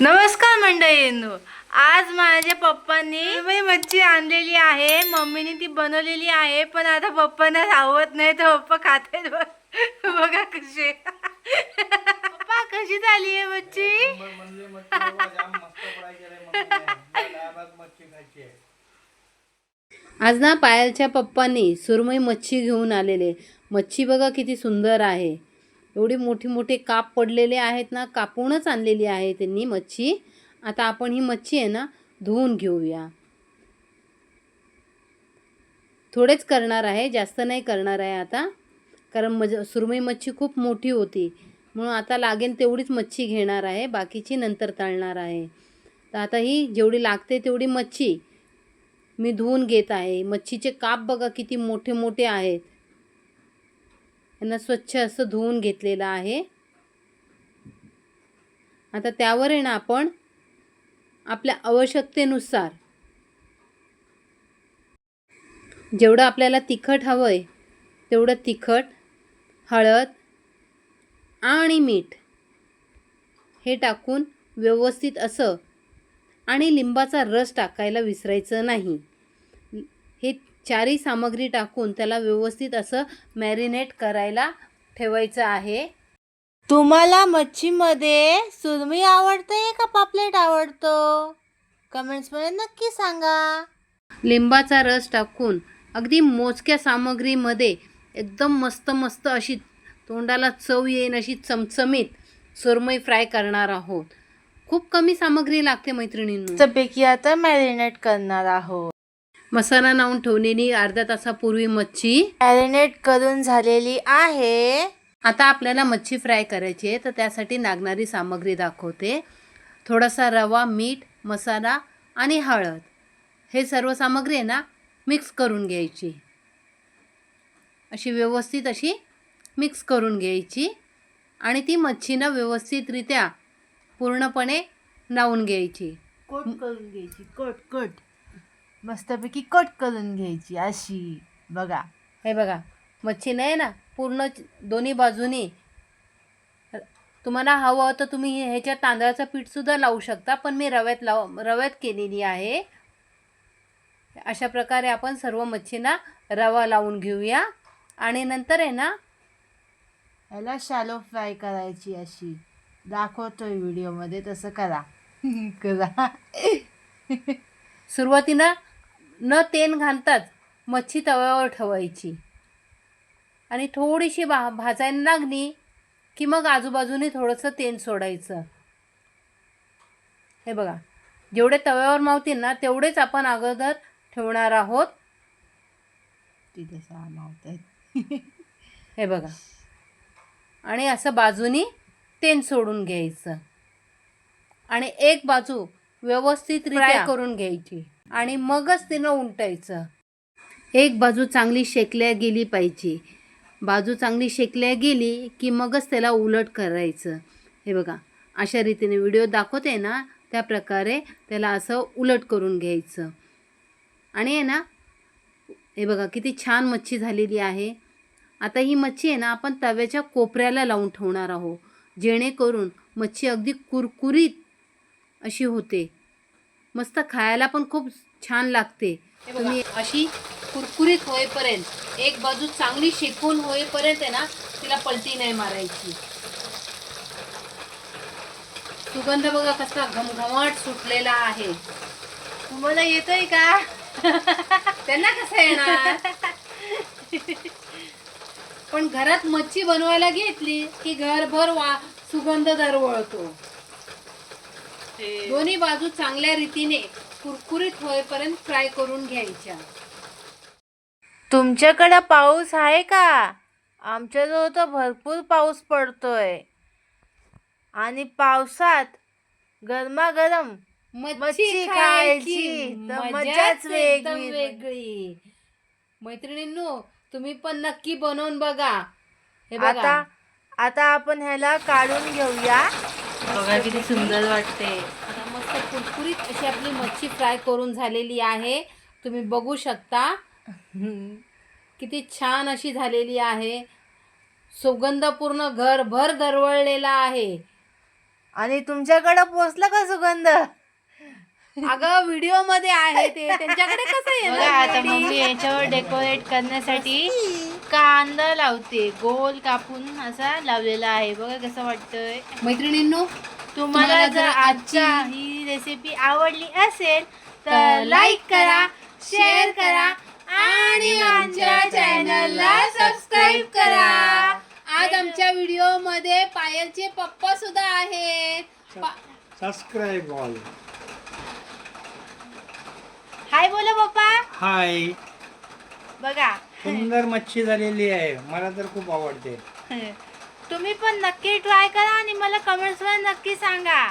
नमस्कार मंडळींनो. आज माझ्या पप्पांनी मी मच्छी आणलेली आहे. मम्मीने ती बनवलेली आहे पण आता पप्पांना राहत नाही तर पप्पा खात बघ- कशी पप्पा कशी झाली आहे मच्छी? आज ना पायलच्या पप्पांनी सुरमई मच्छी घेऊन आलेले. मच्छी बघा किती सुंदर आहे. एवढी मोठे मोठे काप पडलेले आहेत ना कापूनच आणलेली आहे त्यांनी मच्छी. आता आपण ही मच्छी आहे ना धुवून घेऊया. थोडेच करणार आहे जास्त नाही करणार आहे आता. कारण मज सुरमई मच्छी खूप मोठी होती. म्हणून आता लागेल तेवढीच मच्छी घेणार आहे बाकीची नंतर तळणार आहे. तर आता ही जेवढी लागते तेवढी मच्छी मी धुवून घेत आहे. मच्छीचे काप बघा किती मोठे मोठे आहेत. यांना स्वच्छ असं धुवून घेतलेलं आहे. आता त्यावर आहे ना आपण आपल्या आवश्यकतेनुसार जेवढं आपल्याला तिखट हवं आहे तेवढं तिखट हळद आणि मीठ हे टाकून व्यवस्थित असं आणि लिंबाचा रस टाकायला विसरायचं नाही. हे चारही सामग्री टाकून त्याला व्यवस्थित असं मॅरिनेट करायला ठेवायचं आहे. तुम्हाला मच्छीमध्ये सुरमई आवडते का पापलेट आवडतो? कमेंट्समध्ये नक्की सांगा. लिंबाचा रस टाकून अगदी मोजक्या सामग्रीमध्ये एकदम मस्त मस्त अशी तोंडाला चव येईन अशी चमचमीत सुरमई फ्राय करणार आहोत. खूप कमी सामग्री लागते मैत्रिणींनो. पैकी आता मॅरिनेट करणार आहोत. मसाला लावून ठेवलेली अर्ध्या तासापूर्वी मच्छी. मॅरिनेट करून झालेली आहे. आता आपल्याला मच्छी फ्राय करायची आहे तर त्यासाठी लागणारी सामग्री दाखवते. थोडासा रवा मीठ मसाला आणि हळद. हे सर्व सामग्री आहे ना मिक्स करून घ्यायची. अशी व्यवस्थित अशी मिक्स करून घ्यायची. आणि ती मच्छीनं व्यवस्थितरित्या पूर्णपणे लावून घ्यायची. कट करून घ्यायची कट कट. मस्तपैकी कट करून घ्यायची अशी. बघा. हे बघा. मच्छी नाही ना? पूर्ण दोन्ही बाजूनी. तुम्हाला हवं तर तुम्ही ह्याच्यात तांदळाचं पीठसुद्धा लावू शकता पण मी रव्यात लाव रव्यात केलेली आहे. अशा प्रकारे आपण सर्व मच्छींना रवा लावून घेऊया. आणि नंतर आहे ना? याला शॅलो फ्राय करायची अशी. दाखवतोय व्हिडिओमध्ये तसं करा. करा. सुरुवातीला न तेल घालताच मच्छी तव्यावर ठेवायची. आणि थोडीशी भा भाजायला लागली की मग आजूबाजूने थोडंसं तेल सोडायचं. हे बघा जेवढे तव्यावर मावतील ना तेवढेच आपण अगोदर ठेवणार आहोत. तिथे सहा मावत हे बघा. आणि असं बाजूनी तेल सोडून घ्यायचं. आणि एक बाजू व्यवस्थित फ्राय करून घ्यायची. आणि मगच तिनं उमटायचं एक बाजू चांगली शेकल्या गेली पाहिजे. बाजू चांगली शेकल्या गेली की मगच त्याला उलट करायचं. हे बघा अशा रीतीने व्हिडिओ दाखवते ना त्या प्रकारे त्याला असं उलट करून घ्यायचं. आणि आहे ना हे बघा किती छान मच्छी झालेली आहे. आता ही मच्छी आहे ना आपण तव्याच्या कोपऱ्याला लावून ठेवणार आहोत. जेणेकरून मच्छी अगदी कुरकुरीत अशी होते. मस्त खायला पण खूप छान लागते. तुम्ही अशी कुरकुरीत होईपर्यंत एक बाजू चांगली शेकून होईपर्यंत आहे ना तिला पलटी नाही मारायची. सुगंध बघा कसला घमघमाट सुटलेला आहे. तुम्हाला येतोय का? त्यांना कसं येणार? पण घरात मच्छी बनवायला घेतली की घरभर वा सुगंध दरवळतो. दोन्ही बाजू चांगल्या रीतीने कुरकुरीत होईपर्यंत फ्राय करून घ्यायच्या. तुमच्याकडं पाऊस आहे का? आमच्याजवळ तर भरपूर पाऊस पडतोय. आणि पावसात गरमागरम मच्छी खायची मजाच वेगळी. वेगळी. मैत्रिणींनो तुम्ही पण नक्की बनवून बघा. हे आता बघा आता आपण ह्याला काढून घेऊया. बघा किती सुंदर वाटते. आता मस्त कुरकुरीत अशी आपली मच्छी फ्राय करून झालेली आहे. तुम्ही बघू शकता. किती छान अशी झालेली आहे. सुगंध पूर्ण घरभर दरवळलेला आहे. आणि तुमच्याकडे पोचला का सुगंध? अगं व्हिडिओमध्ये आहे ते. त्यांच्याकडे कसं बघा आता येणार मम्मी याच्यावर डेकोरेट करण्यासाठी कांदा लावते. गोल कापून असा लावलेला आहे. बघा कसं वाटतंय. मैत्रिणींनो तुम्हाला जर आजच्या आजची ही रेसिपी आवडली असेल तर लाईक करा शेअर करा आणि आमच्या चॅनलला सबस्क्राईब करा. आज आमच्या व्हिडिओमध्ये पायलचे पप्पा सुद्धा आहेत. पा- सबस्क्राईब ऑल हाय बोला पप्पा. हाय बघा सुंदर मच्छी झालेली आहे. मला तर खूप आवडते. तुम्ही पण नक्की ट्राय करा आणि मला कमेंट्सवर नक्की सांगा.